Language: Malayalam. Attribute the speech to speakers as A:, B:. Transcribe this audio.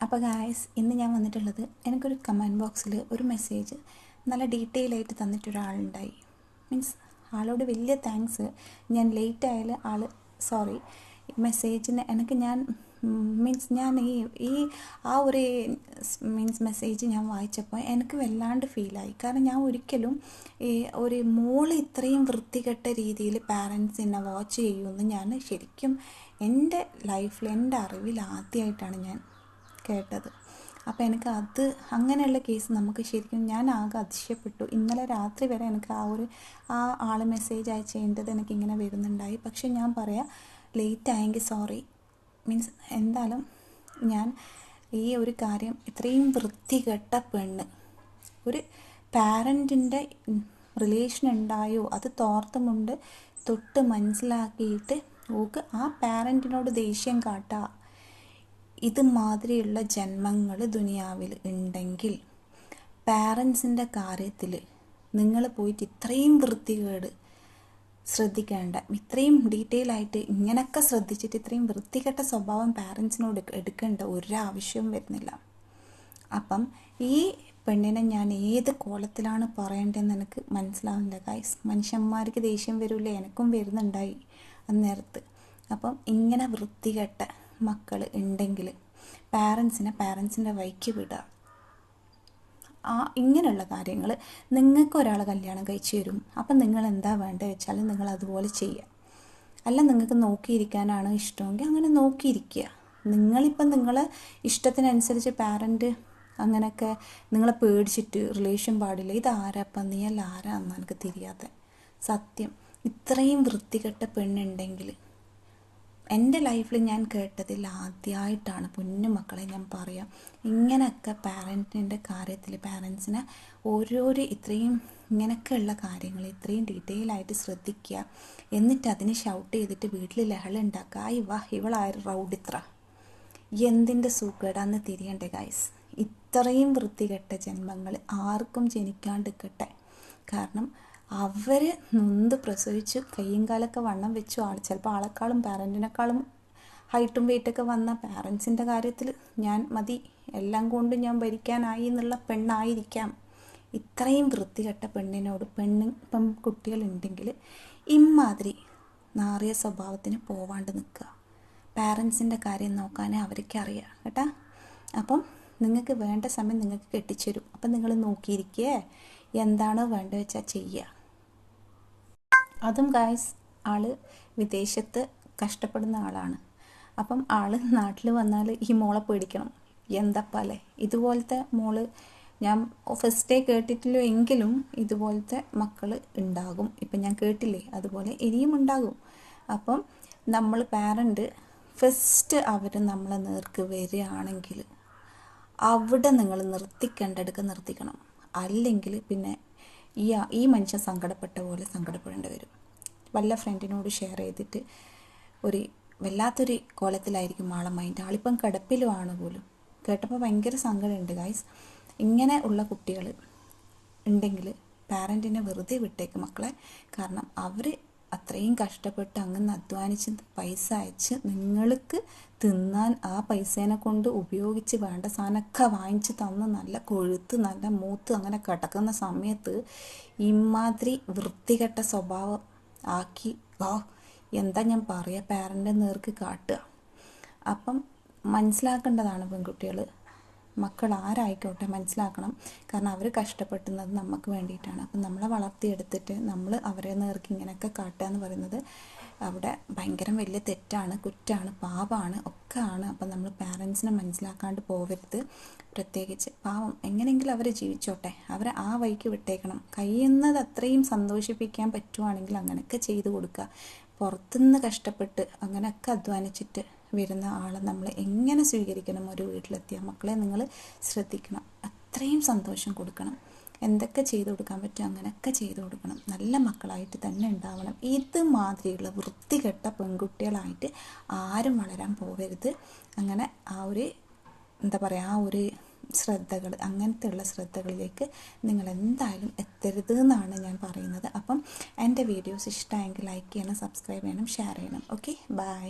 A: അപ്പോൾ ഗായ്സ് ഇന്ന് ഞാൻ വന്നിട്ടുള്ളത് എനിക്കൊരു കമന്റ് ബോക്സിൽ ഒരു മെസ്സേജ് നല്ല ഡീറ്റെയിൽ ആയിട്ട് തന്നിട്ടൊരാളുണ്ടായി മീൻസ് ആളോട് വലിയ താങ്ക്സ് ഞാൻ ലേറ്റ് ആയാൽ ആൾ സോറി മെസ്സേജിന് എനിക്ക് ഞാൻ മീൻസ് ഞാൻ ഈ ഈ ആ ഒരു മീൻസ് മെസ്സേജ് ഞാൻ വായിച്ചപ്പോൾ എനിക്ക് വല്ലാണ്ട് ഫീലായി കാരണം ഞാൻ ഒരിക്കലും ഈ ഒരു മോൾ ഇത്രയും വൃത്തികെട്ട രീതിയിൽ പാരൻസിനെ വാച്ച് ചെയ്യുമെന്ന് ഞാൻ ശരിക്കും എന്റെ ലൈഫിൽ എന്റെ അറിവിൽ ആദ്യമായിട്ടാണ് ഞാൻ കേട്ടത്. അപ്പോൾ എനിക്ക് അത് അങ്ങനെയുള്ള കേസ് നമുക്ക് ശരിക്കും ഞാൻ ആകെ അതിശയപ്പെട്ടു. ഇന്നലെ രാത്രി വരെ എനിക്ക് ആ ഒരു ആ ആൾ മെസ്സേജ് അയച്ചേണ്ടത് എനിക്ക് ഇങ്ങനെ വരുന്നുണ്ടായി. പക്ഷെ ഞാൻ പറയാം ലേറ്റ് ആയെങ്കിൽ സോറി മീൻസ് എന്തായാലും ഞാൻ ഈ ഒരു കാര്യം ഇത്രയും വൃത്തികെട്ട പെണ്ണ് ഒരു പാരന്റിന്റെ റിലേഷൻ ഉണ്ടായോ? അത് തോർത്തുമുണ്ട്. തൊട്ട് മനസ്സിലാക്കിയിട്ട് ഓക്ക് ആ പാരന്റിനോട് ദേഷ്യം കാട്ടുക ഇത് മാതിരിയുള്ള ജന്മങ്ങൾ ദുനിയാവിൽ ഉണ്ടെങ്കിൽ പാരൻസിന്റെ കാര്യത്തിൽ നിങ്ങൾ പോയിട്ട് ഇത്രയും വൃത്തികേട് ശ്രദ്ധിക്കേണ്ട. ഇത്രയും ഡീറ്റെയിൽ ആയിട്ട് ഇങ്ങനെയൊക്കെ ശ്രദ്ധിച്ചിട്ട് ഇത്രയും വൃത്തികെട്ട സ്വഭാവം പാരൻസിനോട് എടുക്കേണ്ട ഒരാവശ്യവും വരുന്നില്ല. അപ്പം ഈ പെണ്ണിനെ ഞാൻ ഏത് കോലത്തിലാണ് പറയേണ്ടതെന്ന് എനിക്ക് മനസ്സിലാവുന്നില്ല ഗൈസ് മനുഷ്യന്മാർക്ക് ദേഷ്യം വരില്ലേ? എനിക്കും വരുന്നുണ്ടായി അന്നേരത്ത്. അപ്പം ഇങ്ങനെ വൃത്തികെട്ട മക്കൾ ഉണ്ടെങ്കിൽ പാരൻസിനെ പാരൻസിന്റെ വഴിക്ക് വിടുക ആ ഇങ്ങനെയുള്ള കാര്യങ്ങൾ നിങ്ങൾക്ക് ഒരാൾ കല്യാണം കഴിച്ചു തരും. അപ്പം നിങ്ങൾ എന്താ വേണ്ടത് വെച്ചാൽ നിങ്ങൾ അതുപോലെ ചെയ്യുക അല്ല നിങ്ങൾക്ക് നോക്കിയിരിക്കാനാണ് ഇഷ്ടമെങ്കിൽ അങ്ങനെ നോക്കിയിരിക്കുക. നിങ്ങളിപ്പം നിങ്ങളെ ഇഷ്ടത്തിനനുസരിച്ച് പാരന്റ് അങ്ങനെയൊക്കെ നിങ്ങളെ പേടിച്ചിട്ട് റിലേഷൻ പാടില്ല. ഇത് ആരാപ്പം നീ? അല്ല ആരാ എന്ന് എനിക്ക് തിരിയാത്ത. സത്യം. ഇത്രയും വൃത്തികെട്ട പെണ്ണുണ്ടെങ്കിൽ എന്റെ ലൈഫിൽ ഞാൻ കേട്ടതിൽ ആദ്യമായിട്ടാണ് പൊന്നു മക്കളെ ഞാൻ പറയാം. ഇങ്ങനെയൊക്കെ പാരന്റിന്റെ കാര്യത്തിൽ പാരൻസിനെ ഓരോരോ ഇത്രയും ഇങ്ങനെയൊക്കെയുള്ള കാര്യങ്ങൾ ഇത്രയും ഡീറ്റെയിൽ ആയിട്ട് ശ്രദ്ധിക്കുക. എന്നിട്ട് അതിനെ ഷൗട്ട് ചെയ്തിട്ട് വീട്ടിൽ ലഹള ഉണ്ടാക്കുക. ആയി വാ ഇവളായ റൗഡിത്ര എന്തിന്റെ സൂക്കേടാന്ന് തിരിയണ്ടേ ഗൈസ് ഇത്രയും വൃത്തികെട്ട ജന്മങ്ങൾ ആർക്കും ജനിക്കാണ്ടിരിക്കട്ടെ കാരണം അവർ നൊന്ത് പ്രസവിച്ച് കയ്യും കാലൊക്കെ വണ്ണം വെച്ചു. ആൾ ചിലപ്പോൾ ആളെക്കാളും പാരന്റിനേക്കാളും ഹൈറ്റും വെയിറ്റൊക്കെ വന്ന പാരൻസിന്റെ കാര്യത്തിൽ ഞാൻ മതി എല്ലാം കൊണ്ടും ഞാൻ ഭരിക്കാനായി എന്നുള്ള പെണ്ണായിരിക്കാം. ഇത്രയും വൃത്തികെട്ട പെണ്ണിനോട് പെണ്ണ് ഇപ്പം കുട്ടികളുണ്ടെങ്കിൽ ഇമാതിരി നാറിയ സ്വഭാവത്തിന് പോവാണ്ട് നിൽക്കുക പാരൻസിന്റെ കാര്യം നോക്കാനേ അവർക്ക് അറിയാം കേട്ടാ? അപ്പം നിങ്ങൾക്ക് വേണ്ട സമയം നിങ്ങൾക്ക് കെട്ടിച്ചേരും. അപ്പം നിങ്ങൾ നോക്കിയിരിക്കേ എന്താണോ വേണ്ട വെച്ചാൽ ചെയ്യുക അതും ഗായ്സ് ആൾ വിദേശത്ത് കഷ്ടപ്പെടുന്ന ആളാണ്. അപ്പം ആൾ നാട്ടിൽ വന്നാൽ ഈ മോളെ പേടിക്കണം. എന്തപ്പല്ലേ ഇതുപോലത്തെ മോൾ ഞാൻ ഫസ്റ്റ് ഡേ കേട്ടിട്ടില്ല എങ്കിലും ഇതുപോലത്തെ മക്കൾ ഉണ്ടാകും. ഇപ്പം ഞാൻ കേട്ടില്ലേ? അതുപോലെ ഇനിയും ഉണ്ടാകും. അപ്പം നമ്മൾ പാരന്റ് ഫസ്റ്റ് അവർ നമ്മളെ നേർക്ക് വരികയാണെങ്കിൽ അവിടെ നിങ്ങൾ നിർത്തിക്കേണ്ടടുക്ക് നിർത്തിക്കണം. അല്ലെങ്കിൽ പിന്നെ ഈ ഈ മനുഷ്യൻ സങ്കടപ്പെട്ട പോലെ സങ്കടപ്പെടേണ്ടി വരും. വല്ല ഫ്രണ്ടിനോട് ഷെയർ ചെയ്തിട്ട് ഒരു വല്ലാത്തൊരു കോലത്തിലായിരിക്കും ആളെ മൈൻഡ് ആളിപ്പം കിടപ്പിലുമാണ് പോലും. കേട്ടപ്പോൾ ഭയങ്കര സങ്കടമുണ്ട്. ഗായ്സ് ഇങ്ങനെ ഉള്ള കുട്ടികൾ ഉണ്ടെങ്കിൽ പാരന്റിനെ വെറുതെ വിട്ടേക്ക് മക്കളെ. കാരണം അവർ അത്രയും കഷ്ടപ്പെട്ട് അങ്ങനെ അധ്വാനിച്ച് പൈസ അയച്ച് നിങ്ങൾക്ക് തിന്നാൻ ആ പൈസേനെ കൊണ്ട് ഉപയോഗിച്ച് വേണ്ട സാധനമൊക്കെ വാങ്ങിച്ച് തന്ന് നല്ല കൊഴുത്ത് നല്ല മൂത്ത് അങ്ങനെ കിടക്കുന്ന സമയത്ത് ഇമാതിരി വൃത്തികെട്ട സ്വഭാവം ആക്കി ഓ എന്താ ഞാൻ പറയുക പാരന്റെ നേർക്ക് കാട്ടുക. അപ്പം മനസ്സിലാക്കേണ്ടതാണ് പെൺകുട്ടികൾ മക്കൾ ആരായിക്കോട്ടെ മനസ്സിലാക്കണം. കാരണം അവർ കഷ്ടപ്പെട്ടുന്നത് നമുക്ക് വേണ്ടിയിട്ടാണ്. അപ്പം നമ്മളെ വളർത്തിയെടുത്തിട്ട് നമ്മൾ അവരെ നേർക്ക് ഇങ്ങനെയൊക്കെ കാട്ടുക എന്ന് പറയുന്നത് അവിടെ ഭയങ്കര വലിയ തെറ്റാണ് കുറ്റാണ് പാപമാണ് ഒക്കെ ആണ്. അപ്പം നമ്മൾ പാരൻസിനെ മനസ്സിലാക്കാണ്ട് പോകരുത് പ്രത്യേകിച്ച് പാവം എങ്ങനെയെങ്കിലും അവർ ജീവിച്ചോട്ടെ. അവരെ ആ വഴിക്ക് വിട്ടേക്കണം. കഴിയുന്നത് അത്രയും സന്തോഷിപ്പിക്കാൻ പറ്റുവാണെങ്കിൽ അങ്ങനെയൊക്കെ ചെയ്തു കൊടുക്കുക. പുറത്തുനിന്ന് കഷ്ടപ്പെട്ട് അങ്ങനെയൊക്കെ അധ്വാനിച്ചിട്ട് വരുന്ന ആളെ നമ്മൾ എങ്ങനെ സ്വീകരിക്കണം ഒരു വീട്ടിലെത്തിയ മക്കളെ നിങ്ങൾ ശ്രദ്ധിക്കണം. അത്രയും സന്തോഷം കൊടുക്കണം. എന്തൊക്കെ ചെയ്തു കൊടുക്കാൻ പറ്റും അങ്ങനെയൊക്കെ ചെയ്തു കൊടുക്കണം. നല്ല മക്കളായിട്ട് തന്നെ ഉണ്ടാവണം. ഇത് മാതിരിയുള്ള വൃത്തികെട്ട പെൺകുട്ടികളായിട്ട് ആരും വളരാൻ പോകരുത് അങ്ങനെ ആ ഒരു എന്താ പറയുക ആ ഒരു ശ്രദ്ധകൾ അങ്ങനത്തെയുള്ള ശ്രദ്ധകളിലേക്ക് നിങ്ങൾ എന്തായാലും എത്തരുത് എന്നാണ് ഞാൻ പറയുന്നത്. അപ്പം എന്റെ വീഡിയോസ് ഇഷ്ടമായെങ്കിൽ ലൈക്ക് ചെയ്യണം സബ്സ്ക്രൈബ് ചെയ്യണം ഷെയർ ചെയ്യണം. Okay bye